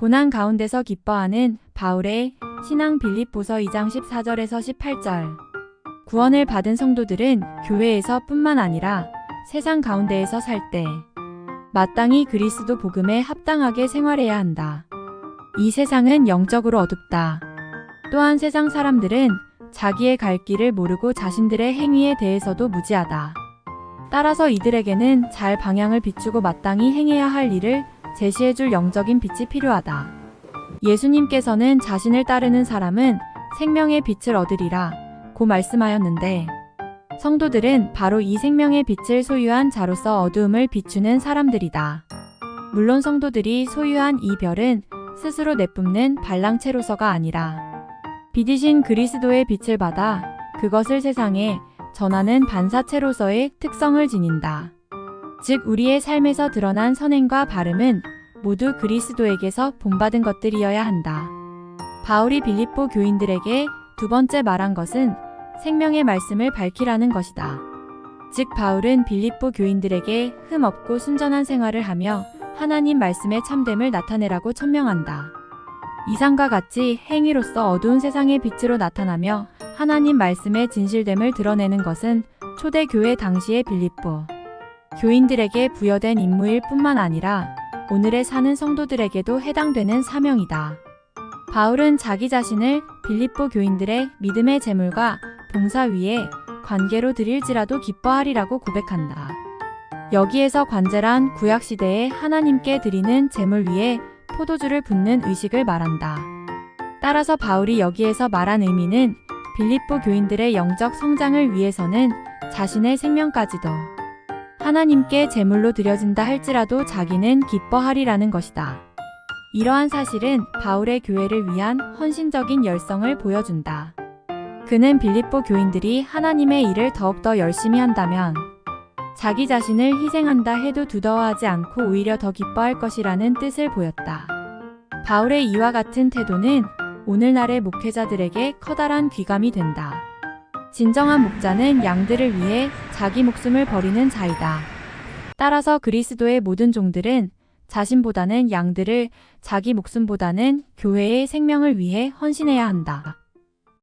고난 가운데서 기뻐하는 바울의 신앙 빌립보서 2장 14절에서 18절. 구원을 받은 성도들은 교회에서 뿐만 아니라 세상 가운데에서 살 때 마땅히 그리스도 복음에 합당하게 생활해야 한다. 이 세상은 영적으로 어둡다. 또한 세상 사람들은 자기의 갈 길을 모르고 자신들의 행위에 대해서도 무지하다. 따라서 이들에게는 잘 방향을 비추고 마땅히 행해야 할 일을 제시해줄 영적인 빛이 필요하다. 예수님께서는 자신을 따르는 사람은 생명의 빛을 얻으리라 고 말씀하였는데 성도들은 바로 이 생명의 빛을 소유한 자로서 어두움을 비추는 사람들이다. 물론 성도들이 소유한 이 별은 스스로 내뿜는 발랑체로서가 아니라 빛이신 그리스도의 빛을 받아 그것을 세상에 전하는 반사체로서의 특성을 지닌다. 즉 우리의 삶에서 드러난 선행과 발음은 모두 그리스도에게서 본받은 것들이어야 한다. 바울이 빌립보 교인들에게 두 번째 말한 것은 생명의 말씀을 밝히라는 것이다. 즉 바울은 빌립보 교인들에게 흠 없고 순전한 생활을 하며 하나님 말씀의 참됨을 나타내라고 천명한다. 이상과 같이 행위로서 어두운 세상의 빛으로 나타나며 하나님 말씀의 진실됨을 드러내는 것은 초대 교회 당시의 빌립보 교인들에게 부여된 임무일 뿐만 아니라 오늘의 사는 성도들에게도 해당되는 사명이다. 바울은 자기 자신을 빌립보 교인들의 믿음의 제물과 봉사 위에 관계로 드릴지라도 기뻐하리라고 고백한다. 여기에서 관제란 구약시대에 하나님께 드리는 제물 위에 포도주를 붓는 의식을 말한다. 따라서 바울이 여기에서 말한 의미는 빌립보 교인들의 영적 성장을 위해서는 자신의 생명까지도 하나님께 제물로 드려진다 할지라도 자기는 기뻐하리라는 것이다. 이러한 사실은 바울의 교회를 위한 헌신적인 열성을 보여준다. 그는 빌립보 교인들이 하나님의 일을 더욱더 열심히 한다면 자기 자신을 희생한다 해도 두더워하지 않고 오히려 더 기뻐할 것이라는 뜻을 보였다. 바울의 이와 같은 태도는 오늘날의 목회자들에게 커다란 귀감이 된다. 진정한 목자는 양들을 위해 자기 목숨을 버리는 자이다. 따라서 그리스도의 모든 종들은 자신보다는 양들을 자기 목숨보다는 교회의 생명을 위해 헌신해야 한다.